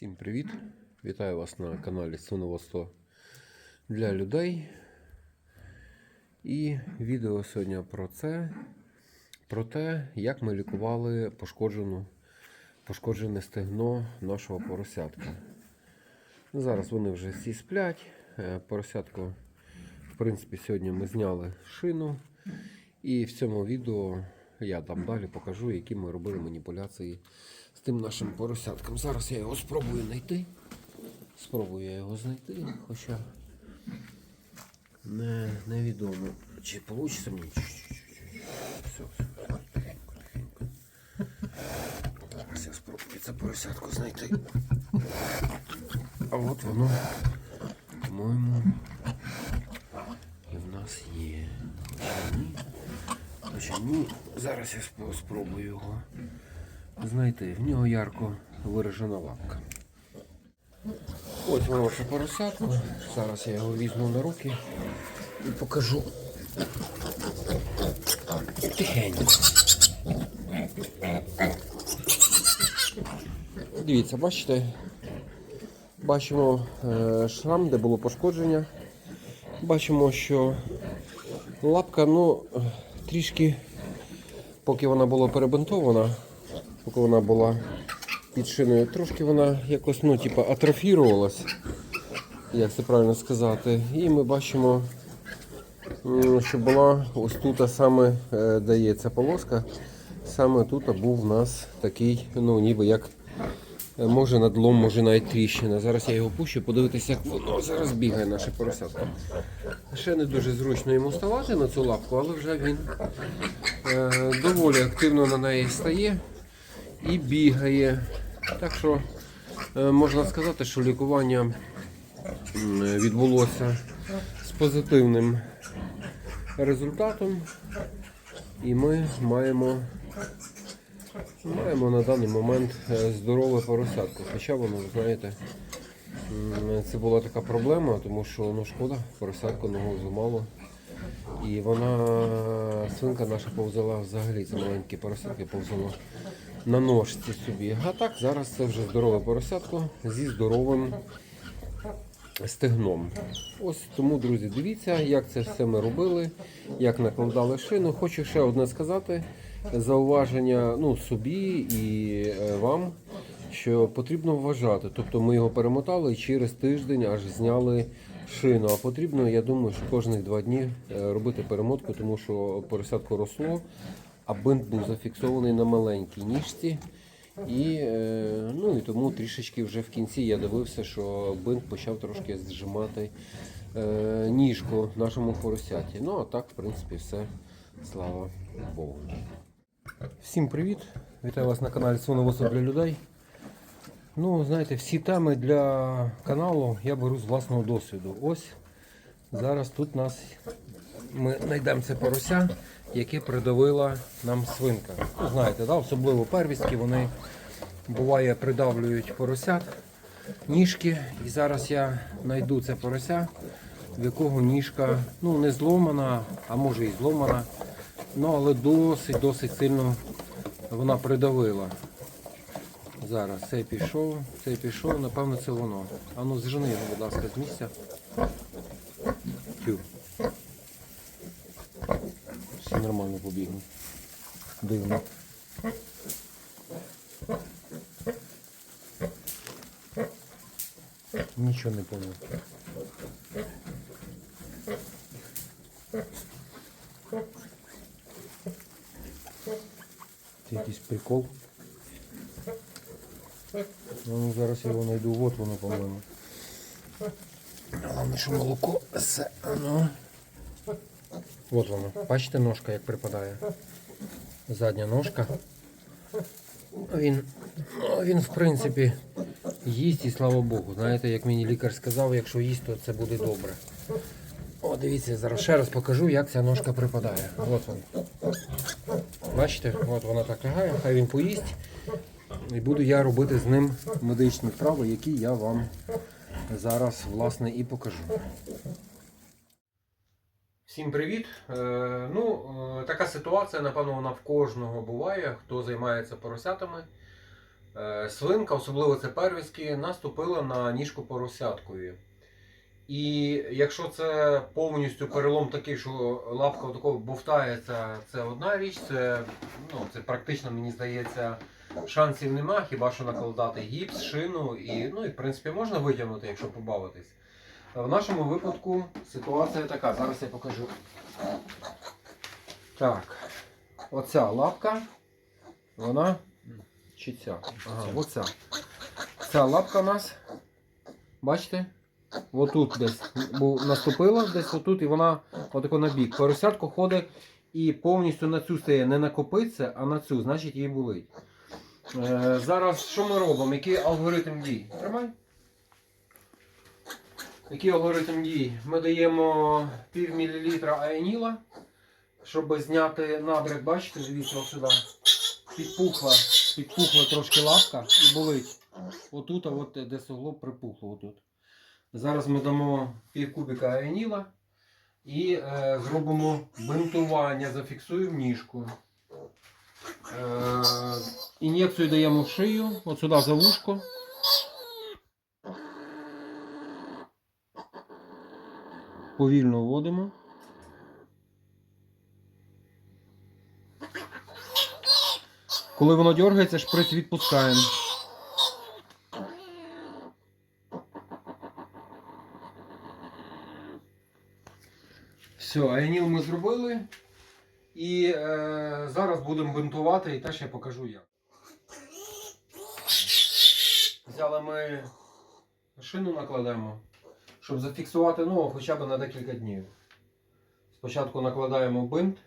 Всім привіт! Вітаю вас на каналі Свиноводство для людей. І відео сьогодні про це, про те, як ми лікували пошкоджену, пошкоджене стегно нашого поросятка. Зараз вони вже всі сплять. Е, Поросятко, в принципі, сьогодні ми зняли шину. І в цьому відео я там далі покажу, які ми робили маніпуляції з тим нашим поросятком. Зараз я його спробую знайти. Спробую я його знайти, хоча не, невідомо, чи вийде мені. Все, все, тихенько, тихенько. Зараз я спробую це поросятку знайти. А от воно, по-моєму, і в нас є. Хоча ні. Хоча ні. Зараз я спробую його знайти. В нього ярко виражена лапка. Ось воно ваше поросятко. Зараз я його візьму на руки і покажу. Тихенько. Дивіться, бачите? Бачимо е, шрам, де було пошкодження. Бачимо, що лапка, ну, трішки, поки вона була перебинтована, поки вона була під шиною, трошки вона якось, ну, типа, атрофірувалась, як це правильно сказати. І ми бачимо, що була ось тут саме е, дається полоска. Саме тут був у нас такий, ну, ніби як Може надлом, може навіть тріщина. Зараз я його пущу, подивитися, як воно зараз бігає наше поросятко. Ще не дуже зручно йому ставати на цю лапку, але вже він е, доволі активно на неї стає і бігає. Так що е, можна сказати, що лікування відбулося з позитивним результатом. І ми маємо Маємо на даний момент е, здорове поросятко. Хоча воно, знаєте, це була така проблема, тому що ну, шкода, поросятко ногу зламало. І вона, свинка наша повзала взагалі, це маленьке поросятко повзало на ножці собі. А так, зараз це вже здорове поросятко зі здоровим стегном. Ось тому, друзі, дивіться, як це все ми робили, як накладали шину. Хочу ще одне сказати. Зауваження ну, собі і е, вам, що потрібно вважати. Тобто ми його перемотали і через тиждень аж зняли шину. А потрібно, я думаю, що кожних два дні е, робити перемотку, тому що поросятко росло, а бинт був зафіксований на маленькій ніжці. І, е, ну, і тому трішечки вже в кінці я дивився, що бинт почав трошки зжимати ніжку нашому поросяті. Ну а так, в принципі, все. Слава Богу. Всім привіт! Вітаю вас на каналі Свиноводство для людей. Ну, знаєте, всі теми для каналу я беру з власного досвіду. Ось зараз тут нас ми знайдемо це порося, яке придавила нам свинка. Ну, знаєте, да? особливо первістки, вони буває придавлюють поросят, ніжки. І зараз я знайду це порося, в якого ніжка ну, не зломана, а може і зломана. Ну, але досить, досить сильно вона придавила. Зараз цей пішов, цей пішов, напевно, це воно. А ну зжени його, будь ласка, з місця. Тю. Все нормально побігли. Дивно. Нічого не понял. Це якийсь. Ну, зараз я його знайду, от воно, по-моєму. Головне, що молоко все. Ну. От воно. Бачите, ножка як припадає. Задня ножка. Він, ну, він, в принципі, їсть і слава Богу. Знаєте, як мені лікар сказав, якщо їсть, то це буде добре. О, дивіться, зараз ще раз покажу, як ця ножка припадає. От він. Бачите, от вона так лягає, хай він поїсть. І буду я робити з ним медичні вправи, які я вам зараз власне і покажу. Всім привіт! Е, ну, е, така ситуація, напевно, вона в кожного буває, хто займається поросятами. е, свинка, особливо це первіски, наступила на ніжку поросяткові. І якщо це повністю перелом такий, що лапка отако бовтається, це одна річ, це, ну, це практично, мені здається, шансів нема, хіба що накладати гіпс, шину і, ну, і в принципі можна витягнути, якщо побавитись. В нашому випадку ситуація така. Зараз я покажу. Так. Оця лапка, вона. Чи ця? Ага, оця. Ця лапка у нас. Бачите? Отут десь наступила, десь отут, і вона отако на бік. Поросятко ходить і повністю на цю стає не на копитце, а на цю, значить їй болить. Е, зараз що ми робимо? Який алгоритм дій? Тримай. Який алгоритм дій? Ми даємо пів мілілітра аеніла, щоб зняти набряк, бачите, дивіться ось сюди. Підпухла, підпухла трошки лапка і болить. Отут, а от де суглоб припухло отут. Зараз ми дамо пів кубика аеніла і е, зробимо бинтування, зафіксуємо ніжку. Е, ін'єкцію даємо в шию, от сюди за вушко. Повільно вводимо. Коли воно дергається, шприц відпускаємо. Все, аеніл ми зробили. І е, зараз будемо бинтувати і теж я покажу як. Взяли ми шину накладемо, щоб зафіксувати ногу хоча б на декілька днів. Спочатку накладаємо бинт.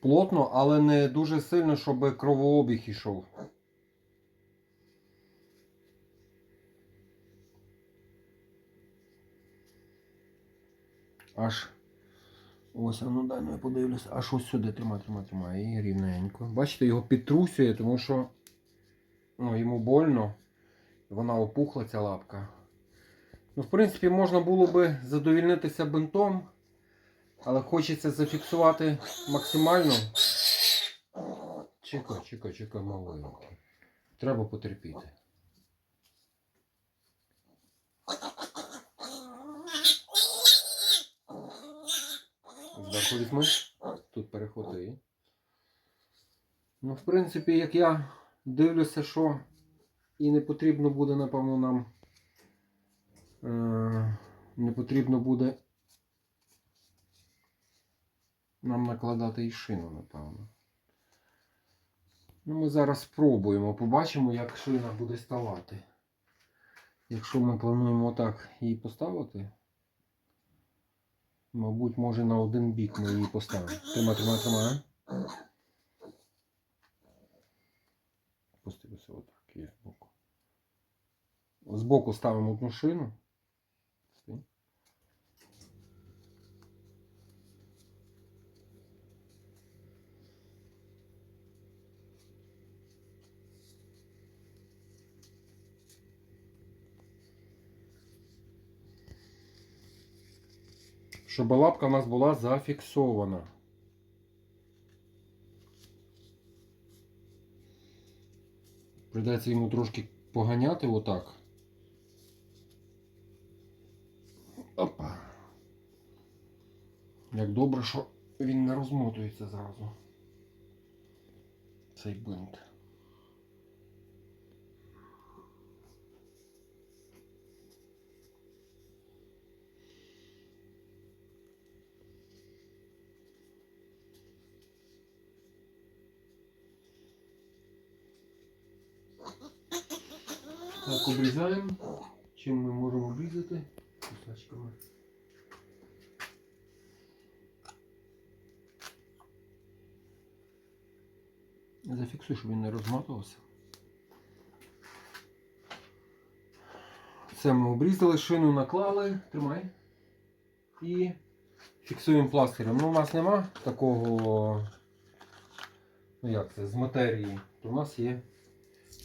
Плотно, але не дуже сильно, щоб кровообіг ішов. Аж ось, ну дай ну я подивлюся, аж ось сюди тримай, тримай, тримай. І рівненько. Бачите, його підтрусює, тому що ну, йому больно. Вона опухла ця лапка. Ну, в принципі, можна було би задовільнитися бинтом. Але хочеться зафіксувати максимально. Чекай, чекай, чекай, маленький. Треба потерпіти. Візьми. Тут перехвати. Ну, в принципі, як я дивлюся, що і не потрібно буде, напевно, нам. Е- не потрібно буде нам накладати і шину, напевно. Ну, ми зараз спробуємо, побачимо, як шина буде ставати. Якщо ми плануємо так її поставити, мабуть, може на один бік ми її поставимо. Тримай, тримай, тримай. Пустимося отак і збоку. Збоку ставимо одну шину. Щоб лапка у нас була зафіксована. Придеться йому трошки поганяти отак. Опа. Як добре, що він не розмотується зразу. Цей бинт. Так, обрізаємо. Чим ми можемо обрізати? Кусачками. Зафіксуй, щоб він не розматувався. Це ми обрізали, шину наклали, тримай. І фіксуємо пластирем. Ну, у нас нема такого, ну як це, з матерії. То у нас є.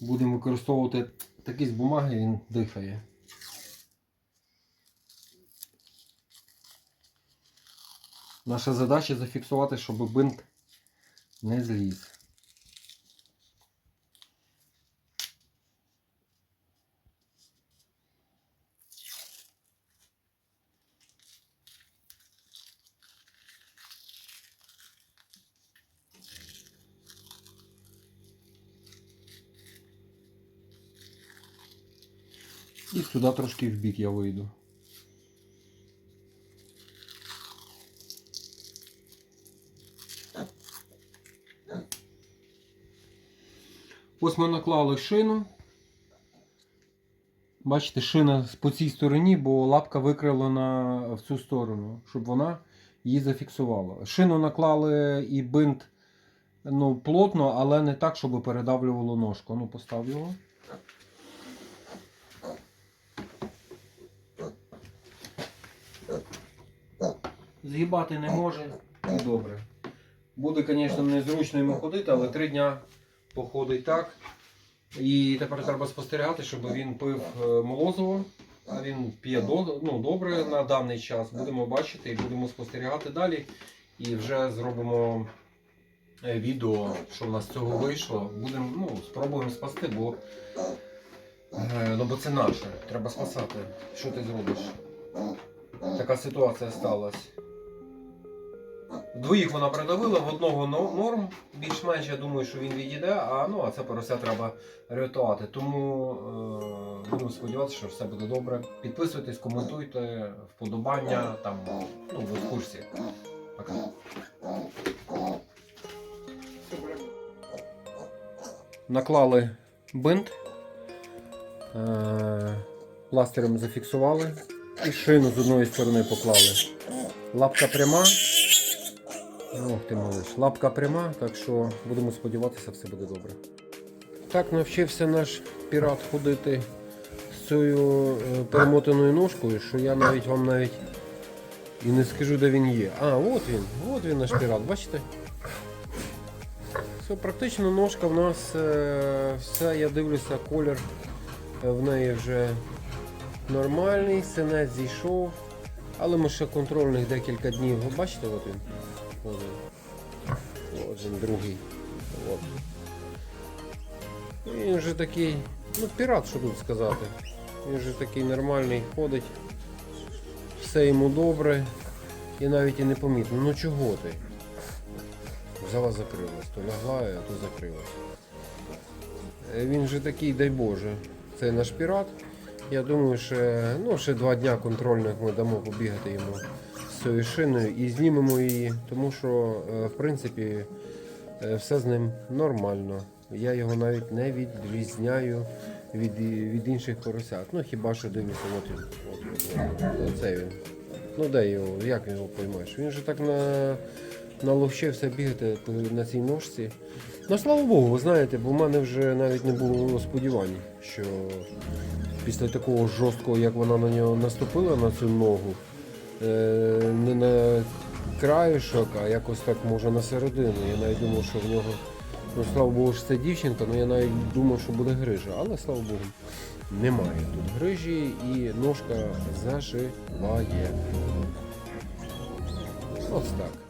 Будемо використовувати такий з бумаги він дихає. Наша задача зафіксувати, щоб бинт не зліз. І сюди трошки в бік я вийду. Ось ми наклали шину. Бачите, шина по цій стороні, бо лапка викривлена в цю сторону, щоб вона її зафіксувала. Шину наклали і бинт ну, плотно, але не так, щоб передавлювало ножку. Ну, постав його. Згибати не може і добре. Буде, звісно, незручно йому ходити, але три дня походить так. І тепер треба спостерігати, щоб він пив е, молозиво. А Він п'є ну, добре на даний час. Будемо бачити і будемо спостерігати далі. І вже зробимо е, відео, що в нас з цього вийшло. Будемо, ну, спробуємо спасти, бо, е, ну, бо це наше. Треба спасати. Що ти зробиш? Така ситуація сталася. Двоїх вона придавила, в одного норм. Більш-менш я думаю, що він відійде, а ну а це порося треба рятувати. Тому е, будемо сподіватися, що все буде добре. Підписуйтесь, коментуйте, вподобання, там, ну, в курсі. Пока. Наклали бинт, е, пластирем зафіксували і шину з одної сторони поклали. Лапка пряма. Ох ти малиш. Лапка пряма, так що будемо сподіватися, все буде добре. Так навчився наш пірат ходити з цією е, перемотаною ножкою, що я навіть вам навіть і не скажу, де він є. А, от він, от він наш пірат, бачите? Все, практично ножка в нас е, все, я дивлюся, колір е, в неї вже нормальний, синець зійшов. Але ми ще контрольних декілька днів. Бачите, от він. Він. От він другий. От. Він вже такий, ну пірат, що тут сказати. Він вже такий нормальний, ходить. Все йому добре. І навіть і не помітно. Ну чого ти? Взяла закрилась. То лягла, а то закрилась. Е, Він же такий, дай Боже. Це наш пірат. Я думаю, що ну, ще два дня контрольних ми дамо побігати йому з цією шиною і знімемо її, тому що е, в принципі е, все з ним нормально. Я його навіть не відрізняю від, від інших поросят. Ну хіба що дивлюся, от він. От, от, оце він. Ну де його, як його поймаєш? Він же так на, наловчився бігати на цій ножці. Ну слава Богу, ви знаєте, бо в мене вже навіть не було сподівань, що після такого жорсткого, як вона на нього наступила на цю ногу, е, не на краюшок, а якось так може на середину. Я навіть думав, що в нього, ну слава Богу, що це дівчинка, ну я навіть думав, що буде грижа, але слава Богу, немає тут грижі і ножка заживає. Ось так.